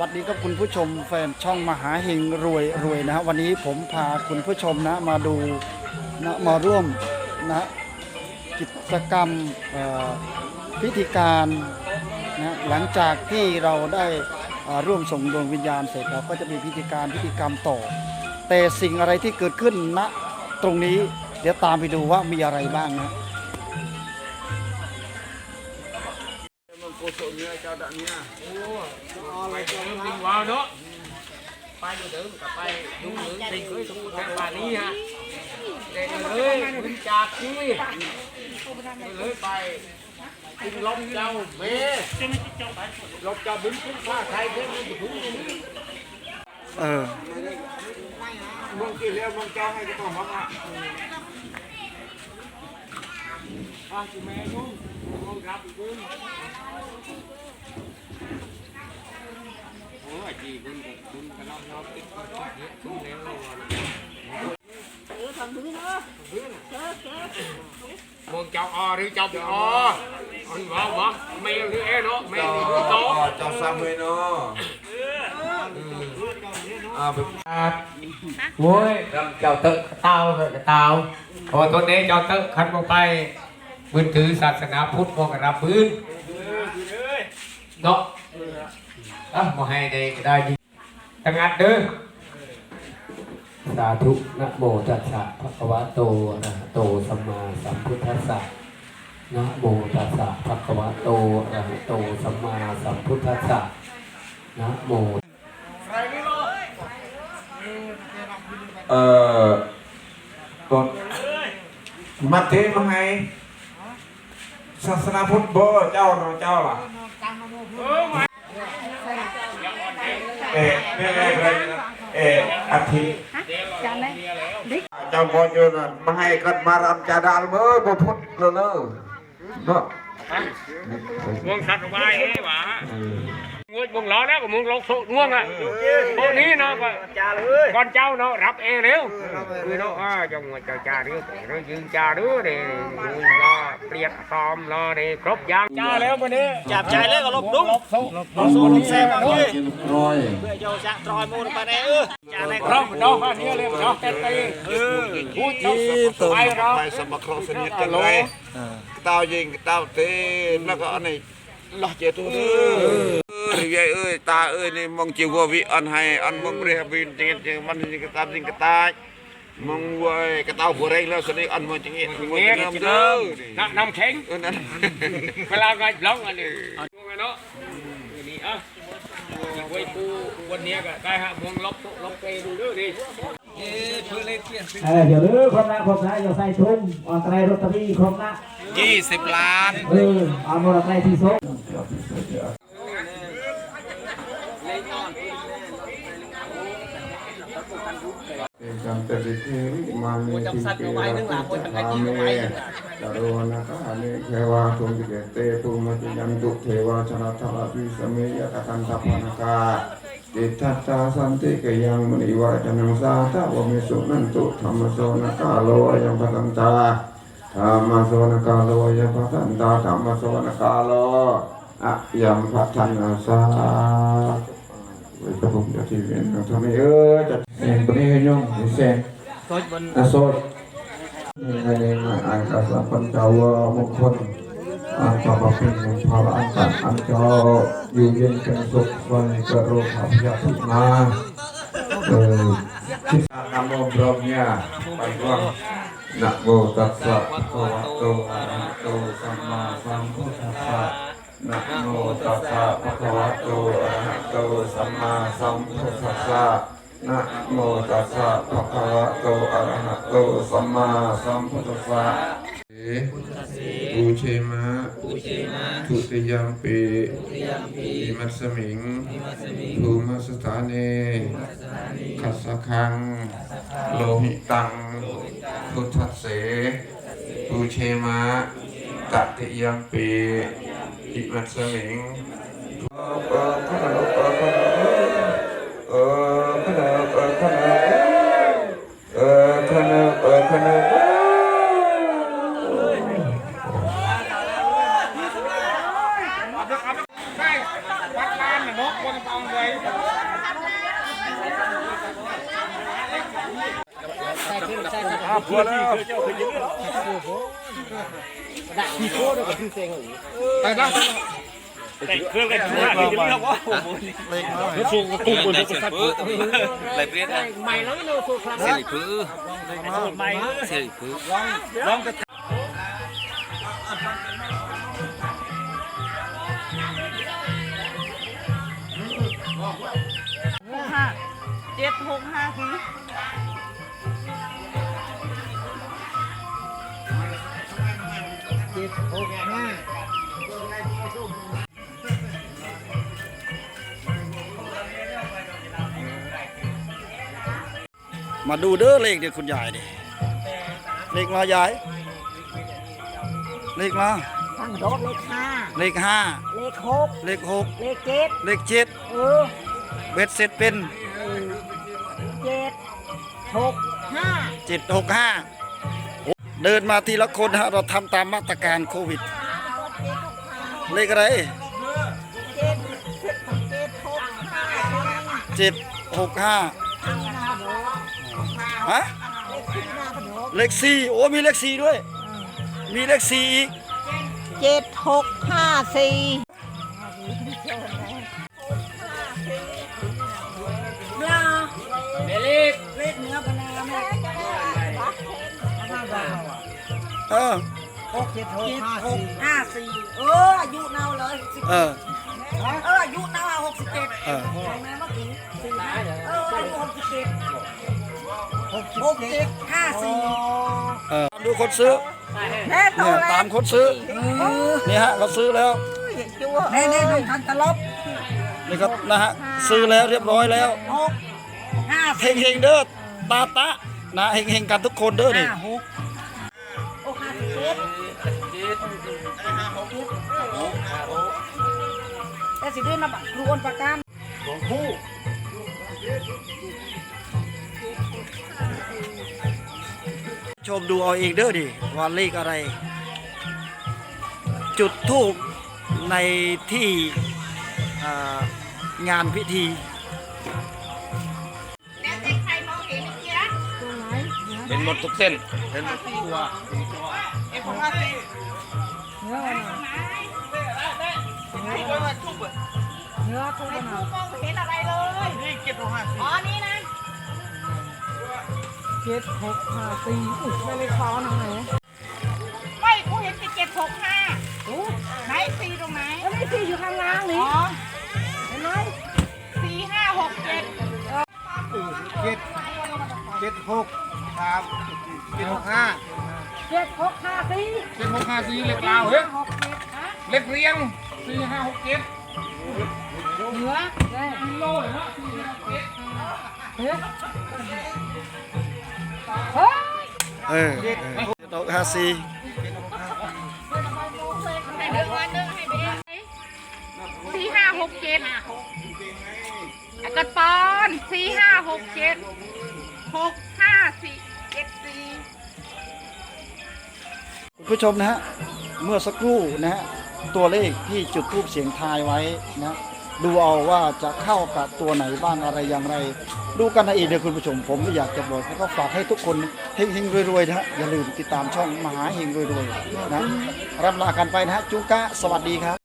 วัสดีครับคุณผู้ชมแฟนช่องมหาเฮงรวยรวยนะฮะวันนี้ผมพาคุณผู้ชมนะมาดูนะมาร่วมนะกิจกรรมพิธีการนะหลังจากที่เราได้ร่วมส่งดวงวิญญาณเสร็จเราก็จะมีพิธีการพิธีกรรมต่อ แต่สิ่งอะไรที่เกิดขึ้นณตรงนี้เดี๋ยวตามไปดูว่ามีอะไรบ้างนะ ไปเจอลิงวาวเนาะไปอยู่เดิมกับไปดูหรือลิงเคยดูทางป่านี้ฮะเด็กเลยขึ้นจากที่เลยไปกินลบเจ้าเมลบเจ้าบุ้งขึ้นผ้าใครเพื่อนมันจะบุ้งเออ มึงกินแล้วมึงเจ้าให้จะต้องมาอะอะจิแม่นุ่งมึงรับอีกบุ้งโอ้ยจีบุ้งกับบุ้งกับน้องน้องติดบุ้งแล้วเลยมึงเจ้าอหรือเจ้าออันว่าบ่แมวหรือเอ๋เนาะ แมวหรือโตเจ้าซ้ำเลยเนาะอ่าแบบโว้ยเจ้าเตอะเตาเตอะเตาพอตัวนี้เจ้าเตอะขันลงไป มือถือศาสนาพุทธมอกรับพื้นเนาะอะมาให้ได้ก็ได้ดีตั้งอัดเด้อสาธุนะโมตัสสะภะคะวะโตอะระหะโตสัมมาสัมพุทธัสสะนะโมตัสสะภะคะวะโตอะระหะโตสัมมาสัมพุทธัสสะนะโมเอ่อก่อนมาเทมาให้ ศาสนาพุทธบ่เจ้าเนาะเจ้าล่ะเอ๊ะเอ๊ะเอ๊ะเอ๊ะเอ๊ะอาทิตย์เจ้าบ่อยู่นั่นมาให้กันมารำจาดาลเมื่อบ่พุทธเลยเนอะเนาะง่วงสัตว์วายเอ้หวะง่ วงง่วงล้อแล้วก็มึงลงโซง่วงอะพวกนี้เนาะก็ก่อนเจ้าเนาะรับเอเร็วคือเนาะอ่าจังหวะเจ้าจ่าเรือเรือยืนจ่าเรือเด้รอเปลี่ยนตอมรอเด้ครบยางจ่าแล้ววันนี้จับใจเลยก็ลบดุ้งลองสู้แซ่บหน่อยน้อยเพื่อโยจะตรอยมูลไปในเออจาในครบเนาะอันนี้เลยเนาะเต็มตีพูดเจ้าไปเราไปสมัครครองสนิทกันเลยเต้ายิงเต้าเต้นแล้วก็อันนี้ล อเจตัวเด้อเอ้ยเอ้ยตาเอ้ยนี่มองจิววิอันให้อันมองเรียบินจริงจริงมันนี่กตาจริกตามองเว้ยกระเต้าบัวเร่งแล้วสนิทอันมองจริงเงี้ยมองเงี้ยจริงจิเด้อน้ำแข็งเออนั่นเวลาไงร้องอันนี้งเนาะนี่อะไว้ปูวันนี้ก็ได้ฮะมองล็อกล็อกไปดูด้วยดิเออเดี๋ยวเด้อครบนะครบนะอย่าใส่ทุ่มออนไตรรถตะวีครบนะยี่สิบล้านเออเอามอเตอร์ไซค์ที่ส้ม จำแต่เทวิมานีทิเกระพุทธาเมจารวนาคาเนเทวาทุมติเกเตปุมติยันตุเทวาชนะทวาวิสเมยกตันทัพนากาจิตทัสสาสันติเกยังมณีวาจนังสาทาวมิสุนันตุธรรมโสนกาโลยังพัตันตาธรรมโสนกาโลยังพัตันตาธรรมโสนกาโลอะยังพัทันสา ผมจะทีเวียนทำไมเออจัดเสียงปนี้ยงเสียงอาสดนี่ในอาคาสปัญจาวมงคลอาปปะปิงภาวะอันตัดอันจออยู่เย็นเป็นสุขวันกระโรคาพยาธิมาเออ นะโมตัสสะภะคะวะโตอะระหะโตสัมมาสัมพุทธัสสะนะโมตัสสะภะคะวะโตอะระหะโตสัมมาสัมพุทธัสสะปูเชมะทุติยมปีอิมัสสมิงภูมัสสถาเนขัสสะคัง โลหิตัง พุทธัสเสปูเชมะตติยมปี อิมัสสมิงเออเออขนาดเออขนาดเออขนาดเออขนาดเออขนาดเออขนาด ได้วัดลานเนาะคนเอา แต่เครื่องกันชั่วที่นี่เขาว่าเลขมาสูงกุ้งบน Đây sẽ phứ Lại biết đây ใหม่แล้วโน้ตสุดครับ Sẽ lại phứ ใหม่ Sẽ lại phứ ลองจะห้าเจ็ดหกห้าที มาดูเด้อเลขเดี๋ยวคุณยายดิเลขมายาย เลขมาทั้งโดดเลขห้าเลขห้าเลขหกเลขหกเลขเจ็ดเลขเจ็ดเออเบ็ดเสร็จเป็นเจ็ดหกห้าเจ็ดหกห้า เดินมาทีละคนฮะเราทำตามมาตรการโควิด เลขอะไรเจ็ดหกห้าฮะเลขสี่โอ้มีเลขสี่ด้วย มีเลขสี่อีกเจ็ดหกห้าสี่ เออ หกเจ็ดหกห้าสี่เอออายุเนาเลยสิบเออ เอออายุเนาหกสิบเจ็ดเออแม่เมื่อกี้สี่ห้าเอออายุหกสิบเจ็ดหกเจ็ดห้าสี่เออดูคนซื้อแน่โตเนี่ยแล้วตามคนซื้อนี่ฮะเขาซื้อแล้วแน่แน่ดูทันตลบนี่ก็นะฮะซื้อแล้วเรียบร้อยแล้วหกห้าเฮงเฮงๆเด้อตาตะนะเฮงเฮงๆกันทุกคนเด้อนี่ห้าหก แต่สิเดือนมาบักครูอนประกันชมดูเอาเองเด้อดิว่าเลขอะไร จุดทูบในที่งานพิธีเป็นหมดทุกเส้นเนื้ เอทุกคนมองเห็นอะไรเลย นี่เจ็ดหกห้าสี่อ๋อ นี่นะ เจ็ดหกห้าสี่อุ้ยไม่เลยคอหนังไหนไม่กูเห็นเป็นเจ็ดหกห้าไหนสี่ตรงไหน แล้วไม่สี่อยู่ข้างล่างนี่อ๋อเห็นไหมสี่ห้าหกเจ็ดเจ็ดเจ็ดหกครับเจ็ดหกห้า เจ็ดหกห้าสี่เจ็ดหกห้าสี่เล็กลาวเฮ้ยหกเจ็ดฮะเล็กเรียงสี่ห้าหกเจ็ดเหนือเฮ้ยกิโลเลยนะสี่ห้าหกเจ็ดเฮ้ยเฮ้ยเออเจ็ดหกห้าสี่แต่เดือนวันหนึงให้ไปเองสี่ห้าหกเจ็ดไอ้กระปอนสี่ห้าหกเจ็ดหกห้าสี่เจ็ดสี่คุณ ผู้ชมนะฮะเมื่อสักครู่นะฮะตัวเลขที่จุดทูบเสียงทายไว้นะดูเอาว่าจะเข้ากับตัวไหนบ้างอะไรอย่างไร ดูกันนะอีกเดี๋ยวคุณผู้ชม ผมไม่อยากจะบอกแล้วก็ฝากให้ทุกคนเฮงๆรวยๆนะฮะอย่าลืมติดตามช่องมหาเฮงรวยๆนะรับลากันไปนะฮะจุกะสวัสดีครับ